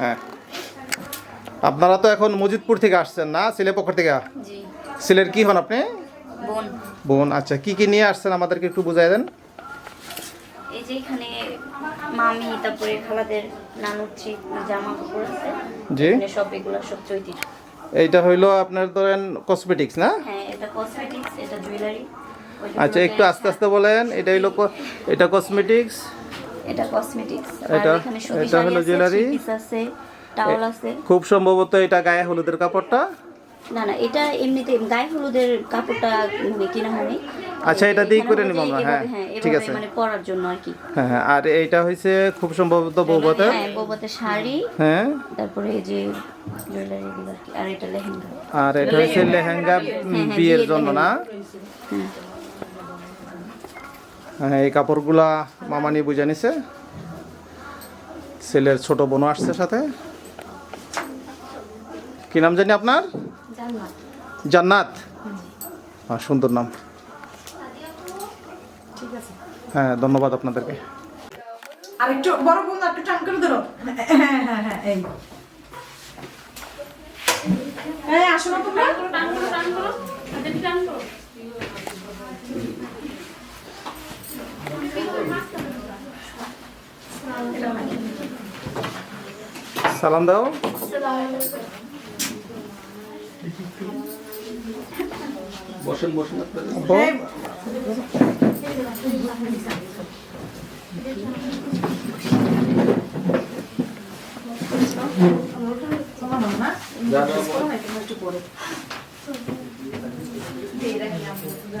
হ্যাঁ। আপনারা তো এখন মজিদপুর থেকে আসছেন না? সিলের পক্ষ থেকে? সিলের কি হন আপনি? বোন। বোন আচ্ছা। কি কি নিয়ে আসছেন? আমাদেরকে একটু বুঝাই দেন। এই যে এখানে মামি তারপরে খালাদের নানুর জামা কাপড় আছে। জি। সব এগুলো সব চৈতির। এইটা হইল আপনার ধরেন কসমেটিক্স না? হ্যাঁ এটা কসমেটিক্স এটা জুয়েলারি আচ্ছা একটু আস্তে আস্তে বলেন এটা হইল এটা কসমেটিক্স এটা কসমেটিক্স এটা- এখানে এটা হলো। পিস আছে টাওয়াল আছে। খুব সম্ভবত এটা গায়ে হলুদের কাপড়টা? না না এটা এমনিতে গায়ে হলুদের কাপড়টা মানে কিনা হয়নি। আচ্ছা, এটা দিয়ে করে নিবো আমরা, হ্যাঁ, হ্যাঁ ঠিক আছে। মানে পরার জন্য আর কি। হ্যাঁ হ্যাঁ আর এইটা হয়েছে খুব সম্ভবত বৌবতের হ্যাঁ বৌবাতের শাড়ি। হ্যাঁ। তারপরে এই যে জুয়েলারি আর এটা লেহেঙ্গা। আর এটা হচ্ছে লেহেঙ্গা হ্যাঁ, বিয়ের বিয়ের জন্য না? হ্যাঁ। এই কাপড়গুলা মামা নিয়ে বুঝে নিছে। ছেলের ছোট বোনও আসছে সাথে। কি নাম জানি আপনার? জান্নাত। জান্নাত? হ্যাঁ সুন্দর নাম। হ্যাঁ ধন্যবাদ আপনাদেরকে। আর একটু বড় বোন একটু টান করে ধরো। হ্যাঁ হ্যাঁ হ্যাঁ এই। এই আসো না তোমরা। সালাম দাও বসেন বসেন আপনারা আপু, এই, তোমার না করো। না দাও। পরে। এখন আর বুঝতে না বুঝতে যে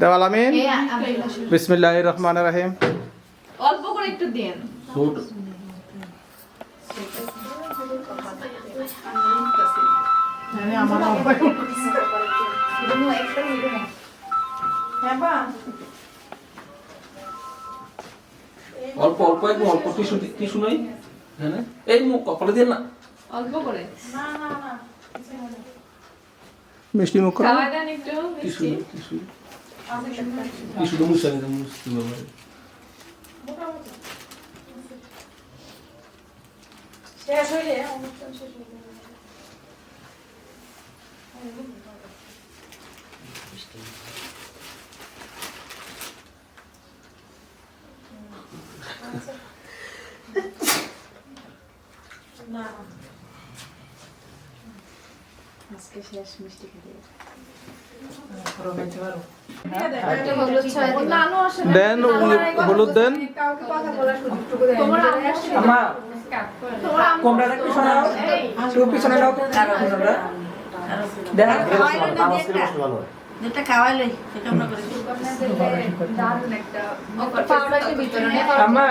দেওয়াল আমিন। বিসমিল্লাহ রহমান রাহিম। অল্প করে একটু দিন। হ্যাঁ হ্যাঁ অল্প অল্প একদম অল্প। টিস্যু টিস্যু নাই? হ্যাঁ এই মুখ কপালে দিয়ে না। অল্প করে। না না না মিষ্টি মুখ দেন একটু মিষ্টি। টিস্যু টিস্যু তো মুছে নিতে মুছতে হবে শেষ হইলে অনুষ্ঠান শেষ হইলে না আজকে শেষ মিষ্টি খেতে দেন হলুদ দেন পিছনে নাও শুধু পিছনে নাও কোমরাটা দেখা যেটা খাওয়াইলই আমরা করি দারুণ একটা পাউডারকে ভিতরে আমা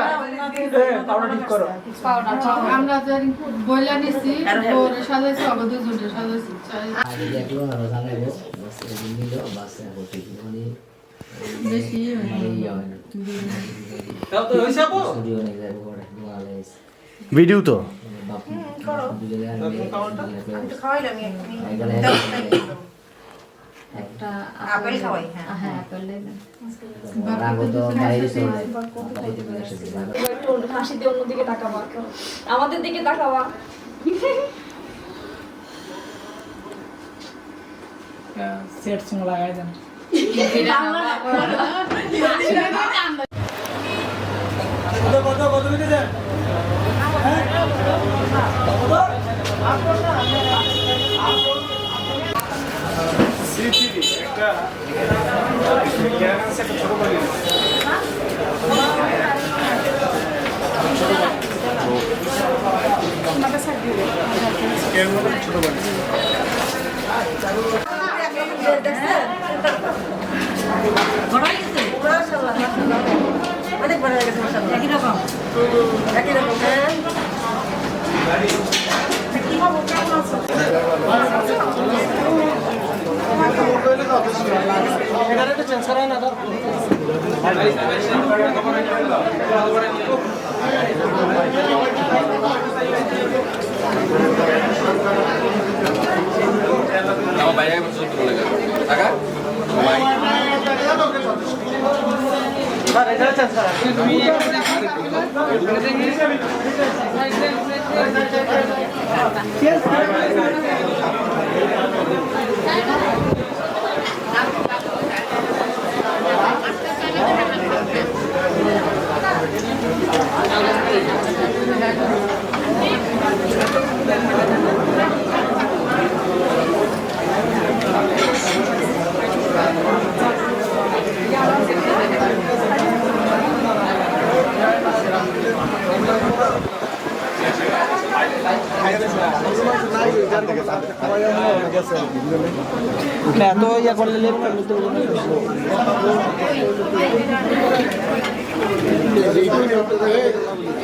পাউডার ঠিক করো। পাউডার আমরা তো বইলা নিছি ওরে সাজাইছি অবধ জুটে সাজাইছি দেখল আরও জানাইবো বাস নিল বাস হতে মানে বেশি ইয়ে হয় না। তাও তো হইছে আপু? স্টুডিও নেই যাব করে নোয়ালাইস ভিডিও তো। খাওয়াইলাম আমি একটা আপেল খাওয়াই হ্যাঁ হ্যাঁ আপেল দেবেন রাগো তো বাইরে চলে যায় বাড়িতে চলে এসেছে একটু হাসি দিয়ে অন্যদিকে তাকাবা আমাদের দিকে তাকাবা সেট সঙ্গে লাগাই দেন অনেক বড় হয়ে গেছে একই রকম একই রকম কি খবর কেমন আছো আমার বাইরে চলে গেল টাকা এত ইয়া করলে লেবু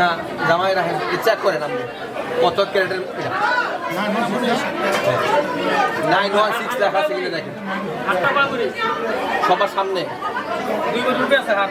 না, জামাই রাখেন চেক করেন আপনি। কত ক্যারেটের নাইন ওয়ান সিক্স লেখা আছে কিনা দেখেন। সবার সামনে। দুই রুপে আছে হাত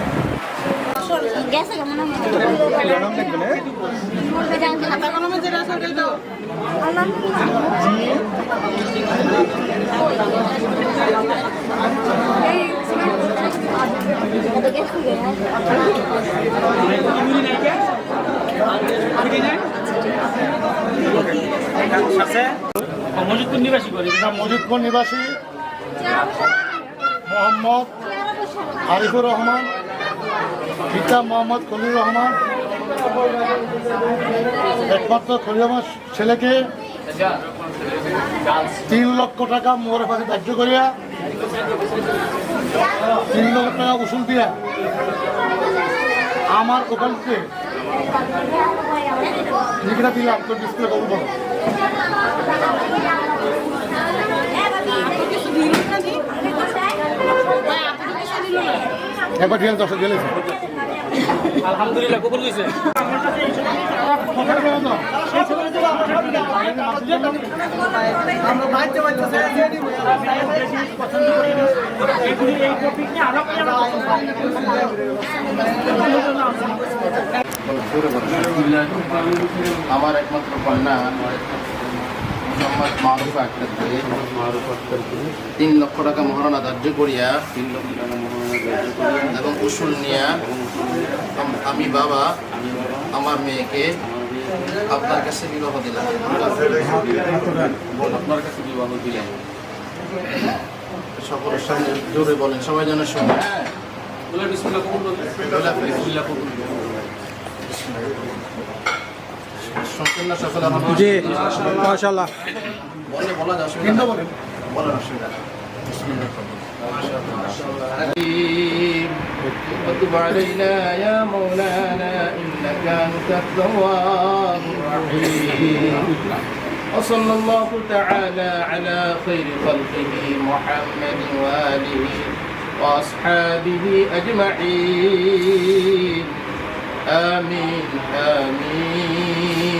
মজিদপুর নিবাসী করি মজিদপুর নিবাসী মোহাম্মদ আরিফুর রহমান। পিতা মোহাম্মদ খলিল রহমান, একমাত্র খলিল রহমান ছেলেকে তিন লক্ষ টাকা মোহরের পাশে ধার্য করিয়া, তিন লক্ষ টাকা উসুল দিয়া আমার ওখানকে লিখিটা দিলাম। তো ডিসপ্লে করব একবার আছে দশটা গেলে আলহামদুলিল্লাহ কবুল হয়েছে আমার একমাত্র কন্যা। মোহাম্মদ মারুফ আক্তারকে তিন লক্ষ টাকা মহারণা ধার্য করিয়া তিন লক্ষ টাকা এবং উসুল নিয়া আমি বাবা আমার মেয়েকে আপনার কাছে বিবাহ দিলাম। আপনার কাছে বিবাহ দিলেন সকলের সামনে জোরে বলেন সবাই যেন শুনে। বলে বিসমিল্লাহ বিসমিল্লাহ। কবুল করুন শুনছেন না সকলে আমার জি মাশাল্লাহ বলে বলা যায় অসুবিধা নেই। বলার অসুবিধা নেই। وتب علينا يا مولانا إنك أنت التواب الرحيم وصلى الله تعالى على خير خلقه محمد وآله وأصحابه أجمعين آمين آمين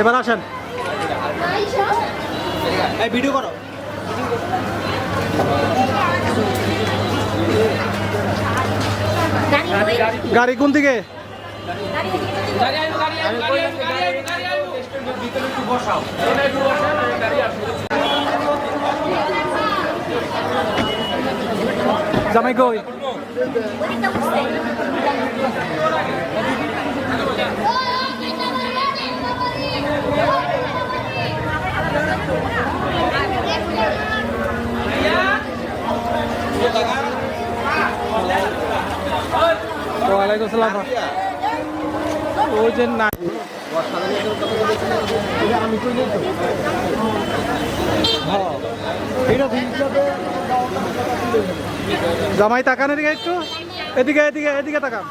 এবার আসেন। ভিডিও করো। গাড়ি কোন দিকে? জামাই কই? ওয়ালাইকুম আসসালাম। ওই না জামাই তাকান এদিকে একটু এদিকে এদিকে এদিকে তাকান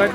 লাইট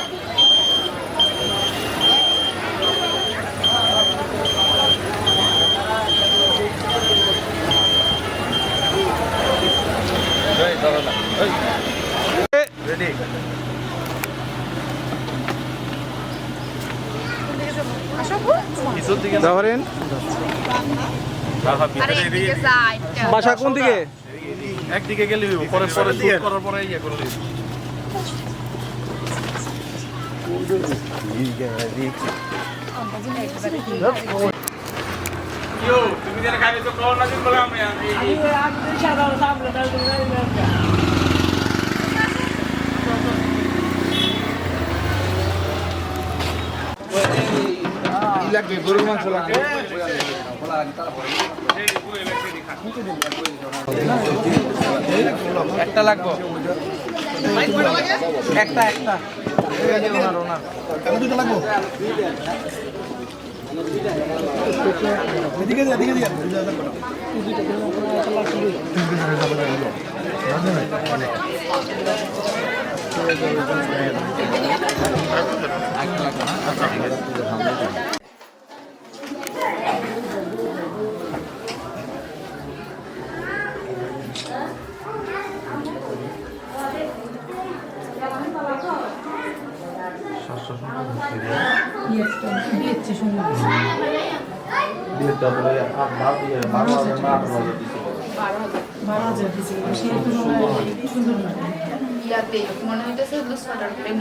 জাফরিন? বাসা কোন দিকে? একদিকে গেলে পরে পরে করার পরে ইয়ে করলে একটা লাগবো একটা একটা ইয়াতে মনে হইতেছে দুশোটার এমনি যাব না রিপে আস্তে আস্তে আস্তে আস্তে আস্তে দুজন একসাথে হোক আস্তে আস্তে একটু আস্তে হাঁটেন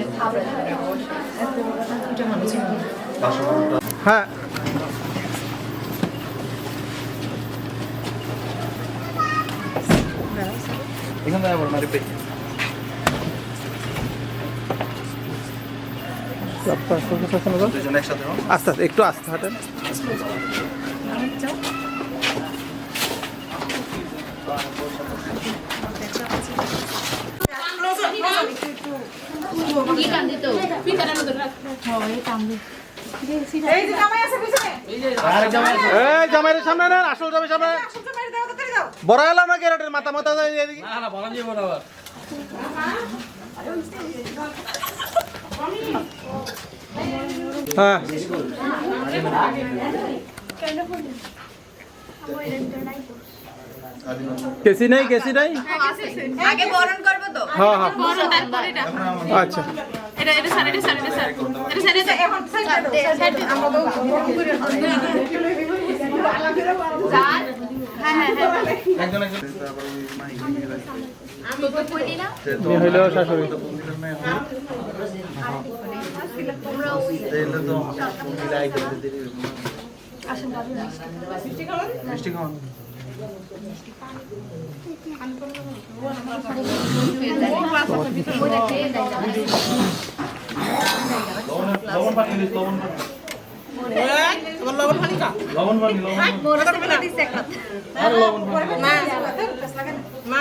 এই যে আসল জামাই দাও তাড়াতাড়ি দাও বড় এলাম না কেরাটের মাথা মাথা না না আবার হ্যাঁ। কেসি নাই কেসি নাই? আগে বরণ করব তো। হ্যাঁ হ্যাঁ। বরণ তারপর এটা আচ্ছা। এটা এটা স্যার এটা স্যার এটা স্যার এটা স্যার এটা এখন সাইড আমরা তো স্যার হ্যাঁ হ্যাঁ হ্যাঁ। আমি তো হইল শাশুড়ি। মিষ্টি খাওয়ান লবণ পানি লবণ পানি। লবণ পানি কা লবণ পানি। লবণ পানি দিছে একটা আর লবণ পানি। হ্যাঁ, মা মা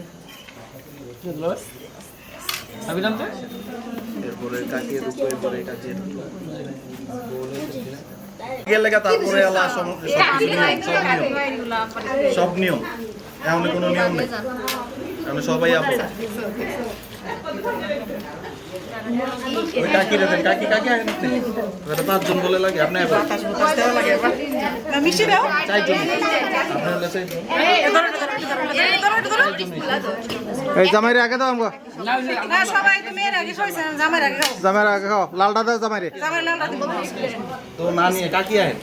ভাবিলাম তো এরপরে কাটিয়ে দুপুর এরপরে কাটিয়ে গেলে তারপরে আলা সব নিয়ম এমন কোনো নিয়ম নেই। সবাই আপন। ওই কাকি রে দেন। কাকি কাকি আগে নিতে এটা পাঁচজন বলে লাগে আপনি এবার দাও আপনার হলে চারজন। এই জামাইরে আগে দাও আমাকে না সবাই তো মেয়ের আগে সবাই জামাই আগে খাও। জামাইরে আগে খাও। লালটা দাও জামাইরে। দিব। তো নানি কাকি আহেন?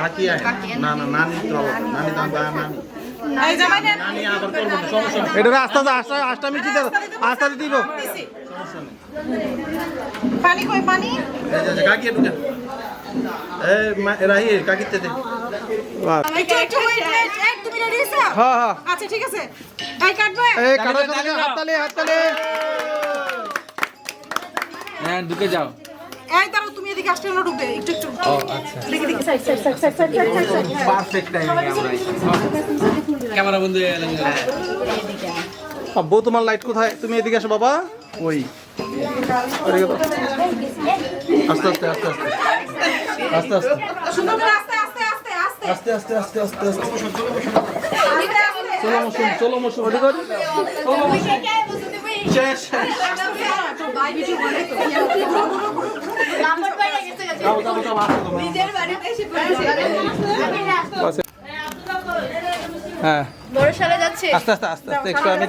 কাকি আহেন? না না নানি তো নানি দাম নানি। এটা আস্তে আস্তে আস্তে দাও আস্তে দিব। পানি কই পানি? কাকি একটু হ্যাঁ ঢুকে যাও। এই দাঁড়াও তুমি এদিকে আসলে না ঢুকবে একটু একটু। ও আচ্ছা। দেখি দেখি side side side side side side side perfect timing আমরা ক্যামেরা বন্ধ হয়ে। গেল আব্বু তোমার লাইট কোথায়? তুমি এদিকে আসো বাবা। ওই। আস্তে আস্তে আস্তে আস্তে। আস্তে আস্তে। আস্তে আস্তে আস্তে আস্তে। আস্তে আস্তে আস্তে আস্তে আস্তে। আস্তে আস্তে। চলো মশুম চলো ওদিকে ওদিকে। শেষ হ্যাঁ। আস্তে আস্তে আস্তে আস্তে একটু আমি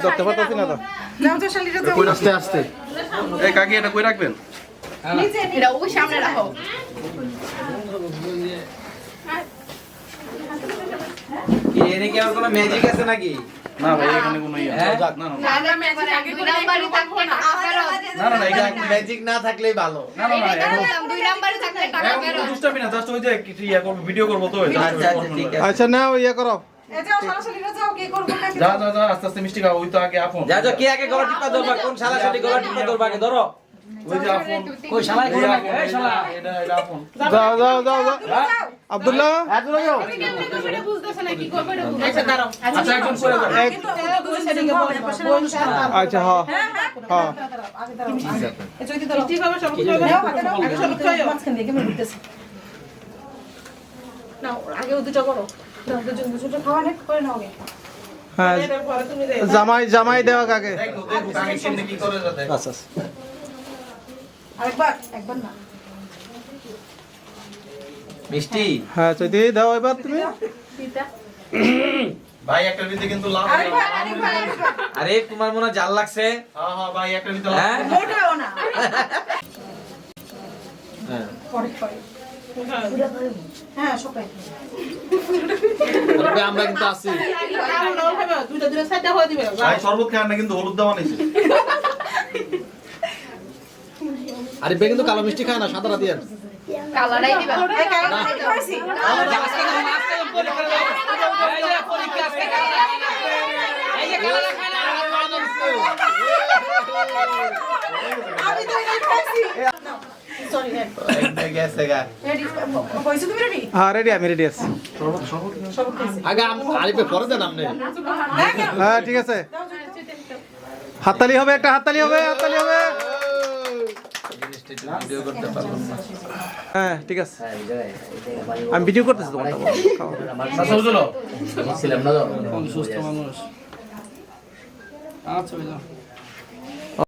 এটা কই রাখবেন? এনে কি আর কোনো ম্যাজিক আছে নাকি? না ভাই এখানে কোনো ইয়ে হ্যাঁ? না না না। না না দুই নাম্বারই থাকবে না। না না না এটা ম্যাজিক না থাকলেই ভালো। না না না এটা দুই নাম্বারই থাকলে টাকা এখন ফেরত কোনো না জাস্ট ওই যে কিছু ইয়া করব ভিডিও করব তো আচ্ছা আচ্ছা ঠিক আছে। আচ্ছা নাও ইয়ে করো। এই যাও শালাশালিরা যাও কি করব কাকে যা যা যা আস্তে আস্তে মিষ্টি খাও ওই তো আগে আপন। যা যা কে আগে গলা টিপা ধরবা? কোন শালা সাথে গলা টিপা ধরবা আগে? ধরো। জামাই জামাই দেওয়া কাকে আচ্ছা। আরেকবার? একবার না। মিষ্টি? হ্যাঁ চৈতি দাও এবার তুমি। ভাই একটা ভিতরে কিন্তু লাভ আরে তোমার মনে হয় জাল লাগছে? হ্যাঁ হ্যাঁ ভাই একটা ভিতরে হ্যাঁ? মোটাও না। হ্যাঁ। পরে পরে। হ্যাঁ সবাই। আমরা কিন্তু আছি। দুইটা দুইটা সাইডটা হয়ে দিবে। ভাই শরবত খান না কিন্তু হলুদ দেওয়া নিছে। আরে বে কিন্তু কালো মিষ্টি খায় না সাদা দিয়ে কালারাই দিবা। এই কারণে খাইছি আমি তো এটাই খাইছি। হ্যাঁ রেডি হইছে রেডি হ্যাঁ রেডি আমি রেডি আছি। সব খাইছি। আগে আরিফে পরে দেন আপনি হ্যাঁ ঠিক আছে। হাততালি হবে একটা হাততালি হবে হাততালি হবে। ভিডিও করতে পারলাম না হ্যাঁ ঠিক আছে। হ্যাঁ, আমি ভিডিও করতেছি তোমারটা। বলো, ছিলাম না সুস্থ মানুষ। আচ্ছা